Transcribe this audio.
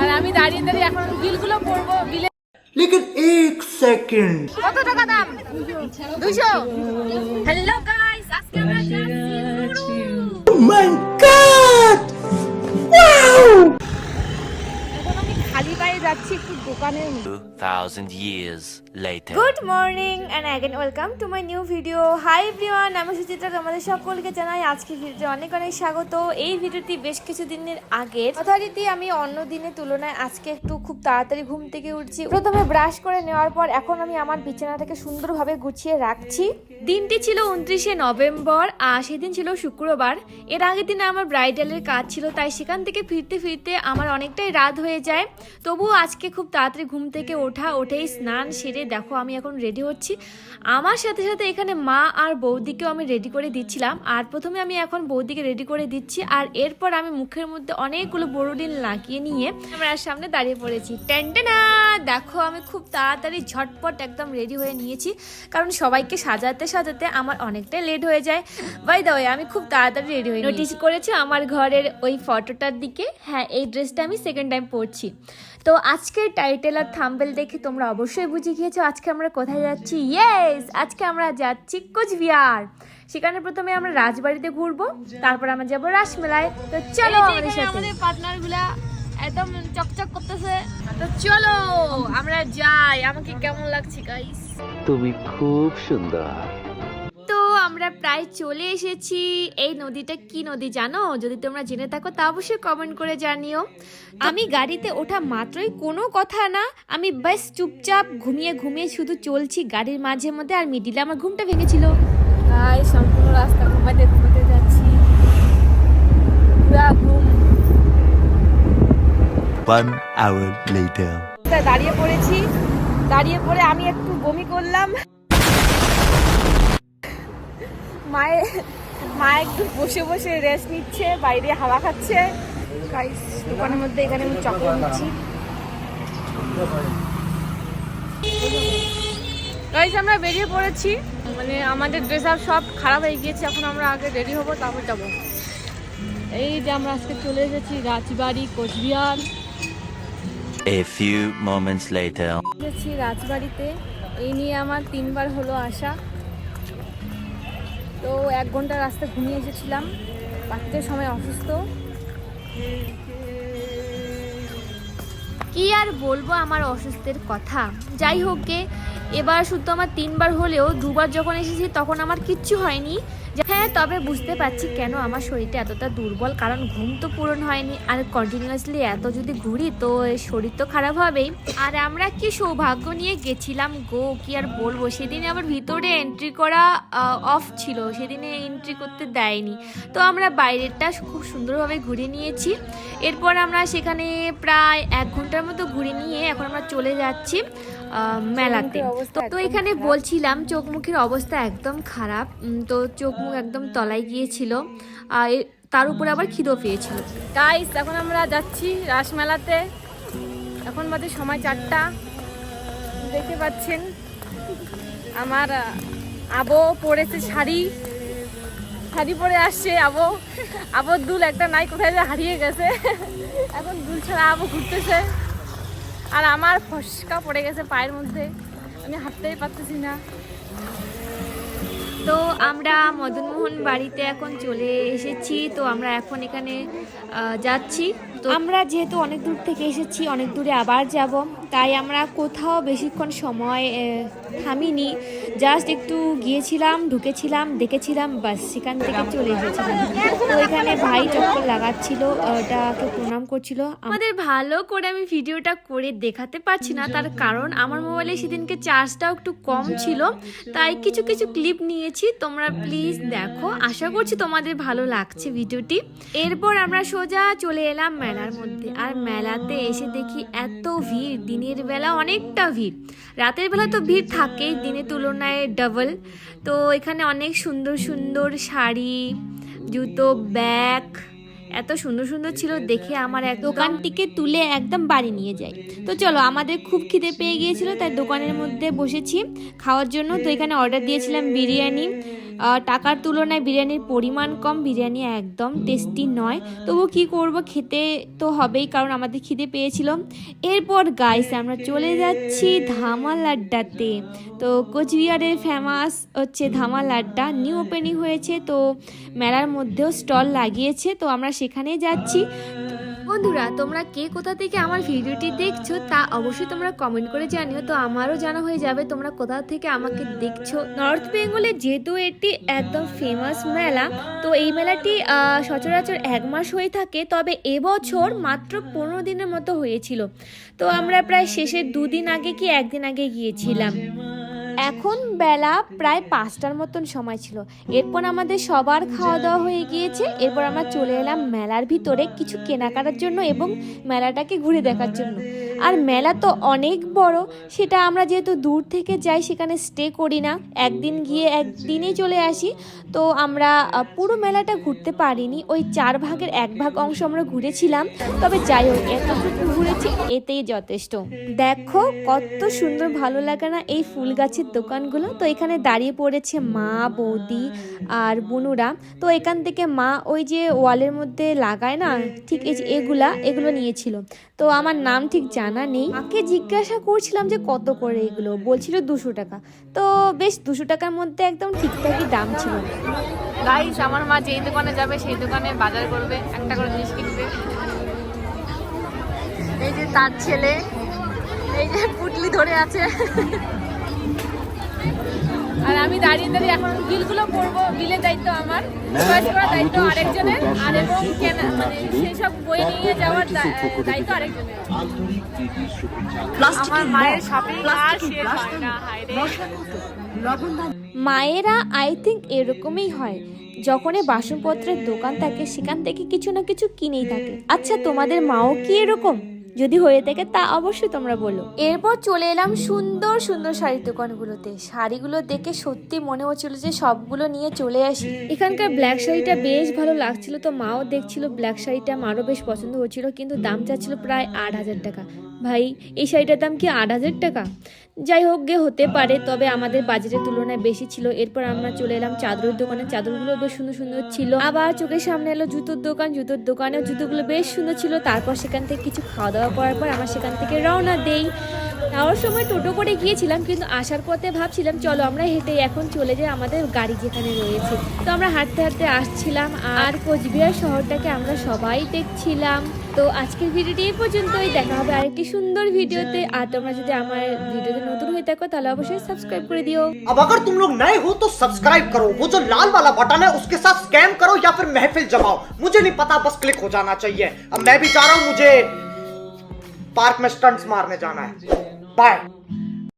আর আমি দাঁড়িয়ে দাঁড়িয়ে এখন বিলগুলো পড়বো বিলে लेकिन एक सेकंड কত টাকা দাম দুশো হ্যালো গাইস আজকে আমরা যাচ্ছি माय गॉड वाओ এখন আমি খালি পায়ে যাচ্ছি একটু দোকানের 2,000 years later. Good morning and again welcome to my new video hi everyone আমি সুচিত্রা তোমাদের সকলকে জানাই আজকে ভিডিওতে অনেক অনেক স্বাগত। এই ভিডিওটি বেশ কিছু দিনের আগের। যথারীতি আমি অন্য দিনের তুলনায় আজকে একটু খুব তাড়াতাড়ি ঘুম থেকে উঠছি। প্রথমে ব্রাশ করে নেওয়ার পর এখন আমি আমার বিছানাটাকে সুন্দরভাবে গুছিয়ে রাখছি। দিনটি ছিল উনত্রিশে নভেম্বর আর সেদিন ছিল শুক্রবার। এর আগের দিনে আমার ব্রাইডালের কাজ ছিল তাই সেখান থেকে ফিরতে ফিরতে আমার অনেকটাই রাত হয়ে যায়। তবুও আজকে খুব তাড়াতাড়ি ঘুম থেকে ওঠা ওঠেই স্নান সেরে দেখো আমি এখন রেডি হচ্ছি। আমার সাথে সাথে এখানে মা আর বৌদিকেও আমি রেডি করে দিচ্ছিলাম। আর প্রথমে আমি এখন বৌদিকে রেডি করে দিচ্ছি। আর এরপর আমি মুখের মধ্যে অনেকগুলো বড়দিন লাগিয়ে নিয়ে ক্যামেরার সামনে দাঁড়িয়ে পড়েছি। টেন্টেনা দেখো আমি খুব তাড়াতাড়ি ঝটপট একদম রেডি হয়ে নিয়েছি। কারণ সবাইকে সাজাতে সাজাতে আমার অনেকটাই লেট হয়ে যায়। বাই দা আমি খুব তাড়াতাড়ি রেডি হয়ে নোটিস করেছ আমার ঘরের ওই ফটোটার দিকে? হ্যাঁ এই ড্রেসটা আমি সেকেন্ড টাইম পরছি। তো আজকের টাইটেল আর থাম্বেল দেখে তোমরা অবশ্যই বুঝে গিয়েছো আজকে আমরা কোথায় যাচ্ছি। ইয়েস আজকে আমরা যাচ্ছি কোচবিহার। সেখানে প্রথমে আমরা রাজবাড়িতে ঘুরবো তারপর আমরা যাব রাসমেলায়। তো চলো আমাদের সাথে। আমাদের পার্টনারগুলা একদম চকচক করতেছে। তো চলো আমরা যাই। আমাকে কেমন লাগছে গাইস তুমি খুব সুন্দর। আমরা প্রায় চলে এসেছি। এই নদীটা কি নদী জানো? যদি তোমরা জেনে থাকো তা অবশ্যই কমেন্ট করে জানিও। আমি গাড়িতে ওঠা মাত্রই কোনো কথা না আমি ব্যাস চুপচাপ ঘুমিয়ে ঘুমিয়ে শুধু চলছি গাড়ির মাঝে মধ্যে আর মিডিলে আমার ঘুমটা ভেঙেছিল। গাই সম্পূর্ণ রাস্তা ঘুমাতে ঘুমাতে যাচ্ছি। পুরা ঘুম। One hour later. দাঁড়িয়ে পড়েছি। দাঁড়িয়ে পড়ে আমি একটু বমি করলাম। মায়ে মা একটু বসে বসে রেস্ট নিচ্ছে বাইরে হাওয়া খাচ্ছে। গাইস দোকানের মধ্যে এখানে আমি চকলেট নিচ্ছি। গাইস আমরা বেরিয়ে পড়েছি। মানে আমাদের ড্রেস আপ সব খারাপ হয়ে গিয়েছে এখন আমরা আগে রেডি হব তারপর যাব। এই যে আমরা আজকে চলে এসেছি রাজবাড়ি Cooch Behar. A few moments later. এসেছি রাজবাড়িতে। এই নিয়ে আমার তিনবার হলো আসা। তো এক ঘণ্টা রাস্তা ঘুমিয়ে এসেছিলাম। বাচ্চার সময় অসুস্থ। কি আর বলব আমার অসুস্থের কথা? যাই হোক গে, এবার শুধু আমার তিনবার হলেও দুবার যখন এসেছি তখন আমার কিচ্ছু হয়নি। হ্যাঁ তবে বুঝতে পারছি কেন আমার শরীরটা এতটা দুর্বল কারণ ঘুম তো পূরণ হয়নি। আর কন্টিনিউয়াসলি এত যদি ঘুরি তো শরীর তো খারাপ হবেই। আর আমরা কি সৌভাগ্য নিয়ে গেছিলাম গো কি আর বলব? সেদিনে আবার ভিতরে এন্ট্রি করা অফ ছিল। সেদিনে এন্ট্রি করতে দেয়নি। তো আমরা বাইরেরটা খুব সুন্দরভাবে ঘুরে নিয়েছি। এরপর আমরা সেখানে প্রায় এক ঘণ্টার মতো ঘুরে নিয়ে এখন আমরা চলে যাচ্ছি মেলাতে। তো- তো এখানে বলছিলাম চোখ মুখের অবস্থা একদম খারাপ। তো চোখ মুখ একদম তলায় গিয়েছিল, আর তার উপরে আবার খিদেও পেয়েছিল। গাইস এখন আমরা যাচ্ছি রাসমেলাতে। এখন বাদে সময় চারটা। দেখতে পাচ্ছেন, আমার আবো পরেছে শাড়ি। শাড়ি পরে আসছে আবো। আবোর দুল একটা নাই, কোথায় যে হারিয়ে গেছে। এখন দুল ছাড়া আবো ঘুরতেছে। আর আমার ফসকা পড়ে গেছে পায়ের মধ্যে। আমি হাঁটতেই পারতেছি না। তো আমরা মদনমোহন বাড়িতে এখন চলে এসেছি। তো আমরা এখন এখানে যাচ্ছি। তো আমরা যেহেতু অনেক দূর থেকে এসেছি, অনেক দূরে আবার যাব। তাই আমরা কোথাও বেশিক্ষণ সময় থামিনি। জাস্ট একটু গিয়েছিলাম, ঢুকেছিলাম, দেখেছিলাম, বাস, সেখান থেকে চলে এসেছিলাম। তো এখানে ভাই চক্কর লাগাচ্ছিল ওটাকে প্রণাম করছিল আমাদের ভালো করে আমি ভিডিওটা করে দেখাতে পারছি না, তার কারণ আমার মোবাইলে সেদিনকে চার্জটাও একটু কম ছিল। তাই কিছু কিছু ক্লিপ নিয়েছি, তোমরা প্লিজ দেখো। আশা করছি তোমাদের ভালো লাগছে ভিডিওটি। এরপর আমরা সোজা চলে এলাম মেলার মধ্যে। আর মেলাতে এসে দেখি এত ভিড় দিনের বেলা অনেকটা ভিড়। রাতের বেলা তো ভিড় থাকেই, দিনের তুলনায় ডাবল তো এখানে অনেক সুন্দর সুন্দর শাড়ি, জুতো ব্যাগ এত সুন্দর সুন্দর ছিল দেখে আমার এক দোকানটিকে তুলে একদম বাড়ি নিয়ে যাই। তো চলো, আমাদের খুব খিদে পেয়ে গিয়েছিল, তাই দোকানের মধ্যে বসেছি। খাওয়ার জন্য তো এখানে অর্ডার দিয়েছিলাম বিরিয়ানি। টাকার তুলনায় বিরিয়ানির পরিমাণ কম, বিরিয়ানি একদম টেস্টি নয়। তবু কি করব, খেতে তো হবেই, কারণ আমাদের খিদে পেয়েছিল। এরপর গাইস আমরা চলে যাচ্ছি ধামাল আড্ডাতে। তো কোচবিহারের ফেমাস হচ্ছে ধামাল আড্ডা। নিউ ওপেনিং হয়েছে, তো মেলার মধ্যেও স্টল লাগিয়েছে, তো আমরা সেখানেই যাচ্ছি। বন্ধুরা, তোমরা কে কোথা থেকে আমার ভিডিওটি দেখছ তা অবশ্যই তোমরা কমেন্ট করে জানিও। তো আমারও জানা হয়ে যাবে তোমরা কোথা থেকে আমাকে দেখছ। নর্থ বেঙ্গলে যেহেতু এটি একদম ফেমাস মেলা, তো এই মেলাটি সচরাচর এক মাস হয়ে থাকে, তবে এবছর মাত্র পনেরো দিনের মতো হয়েছিল। তো আমরা প্রায় শেষের দুদিন আগে কি একদিন আগে গিয়েছিলাম। এখন বেলা প্রায় পাঁচটার মতন সময় ছিল। এরপর আমাদের সবার খাওয়া দাওয়া হয়ে গিয়েছে। এরপর আমরা চলে এলাম মেলার ভিতরে কিছু কেনাকাটার জন্য এবং মেলাটাকে ঘুরে দেখার জন্য। আর মেলা তো অনেক বড়, সেটা আমরা যেহেতু দূর থেকে যাই, সেখানে স্টে করি না। একদিন গিয়ে একদিনেই চলে আসি। তো আমরা পুরো মেলাটা ঘুরতে পারিনি। ওই চার ভাগের এক ভাগ অংশ আমরা ঘুরেছিলাম। তবে যাই হোক, এতটুকু ঘুরেছি, এতেই যথেষ্ট। দেখো, কত সুন্দর ভালো লাগে না এই ফুল গাছের দোকানগুলো। তো এখানে দাঁড়িয়ে পড়েছে মা, বৌদি আর বুনুরা। তো এখান থেকে মা ওই যে ওয়ালের মধ্যে লাগায় না, ঠিক এই যে এগুলা, এগুলো নিয়েছিল। তো আমার নাম ঠিক জানা নেই। মাকে জিজ্ঞাসা করছিলাম যে কত করে এগুলো? বলছিল দুশো টাকা। তো বেশ, দুশো টাকার মধ্যে একদম ঠিকঠাকই দাম ছিল। গাইস আমার মা যেই দোকানে যাবে, সেই দোকানে বাজার করবে, একটা করে জিনিস কিনবে। এই যে তার ছেলে, এই যে পুটলি ধরে আছে। আর আমি দাঁড়িয়ে দাঁড়িয়ে এখন বিলগুলো করব বিলের দায়িত্ব আমার। চয়েস করার দায়িত্ব আরেকজনের আর এবং কেনা মানে সেই সব বই নিয়ে যাওয়ার দায়িত্ব আরেকজনের। আমার মায়ের শপিং আর শেষ হয় না হায় রে। মায়েরা আই থিঙ্ক এরকমই হয়। যখনই বাসনপত্রের দোকান থাকে সেখান থেকে কিছু না কিছু কিনেই থাকে। আচ্ছা তোমাদের মাও কি এরকম? যদি হয়ে থাকে তা অবশ্যই তোমরা বলো। এরপর চলে এলাম সুন্দর সুন্দর শাড়ির দোকানগুলোতে। শাড়িগুলো দেখে সত্যি মনে হচ্ছিল যে সবগুলো নিয়ে চলে আসি। এখানকার ব্ল্যাক শাড়িটা বেশ ভালো লাগছিল তো মাও দেখছিল ব্ল্যাক শাড়িটা আমারও বেশ পছন্দ হচ্ছিল কিন্তু দাম চাচ্ছিল প্রায় আট হাজার টাকা। ভাই এই শাড়িটার দাম কি আট হাজার টাকা? যাই হোক গে, হতে পারে, তবে আমাদের বাজেটের তুলনায় বেশি ছিল। এরপর আমরা চলে এলাম চাদরের দোকানে। চাদরগুলো বেশ সুন্দর সুন্দর ছিল। আবার চোখের সামনে এলো জুতোর দোকান। জুতোর দোকানেও জুতোগুলো বেশ সুন্দর ছিল। তারপর সেখান থেকে কিছু খাওয়া দাওয়া করার পর আমরা সেখান থেকে রওনা দেই। যাওয়ার সময় টোটো করে গিয়েছিলাম কিন্তু আসার পথে ভাবছিলাম চলো আমরা হেঁটে এখন চলে যাই আমাদের গাড়ি যেখানে রয়েছে তো আমরা হাঁটতে হাঁটতে আসছিলাম আর কোচবিহার শহরটাকে আমরা সবাই দেখছিলাম তো আজকের ভিডিওটি এই পর্যন্তই দেখা হবে আরেকটি সুন্দর ভিডিওতে আর তোমরা যদি আমার ভিডিওতে নতুন হয়ে থাকো তাহলে অবশ্যই সাবস্ক্রাইব করে দিও अब अगर तुम लोग नए हो तो सब्सक्राइब करो वो जो लाल वाला बटन है उसके साथ स्कैम करो या फिर महफिल जमाओ मुझे नहीं पता बस क्लिक हो जाना चाहिए अब मैं भी जा रहा हूं मुझे पार्क में स्टंट्स मारने जाना है 拜。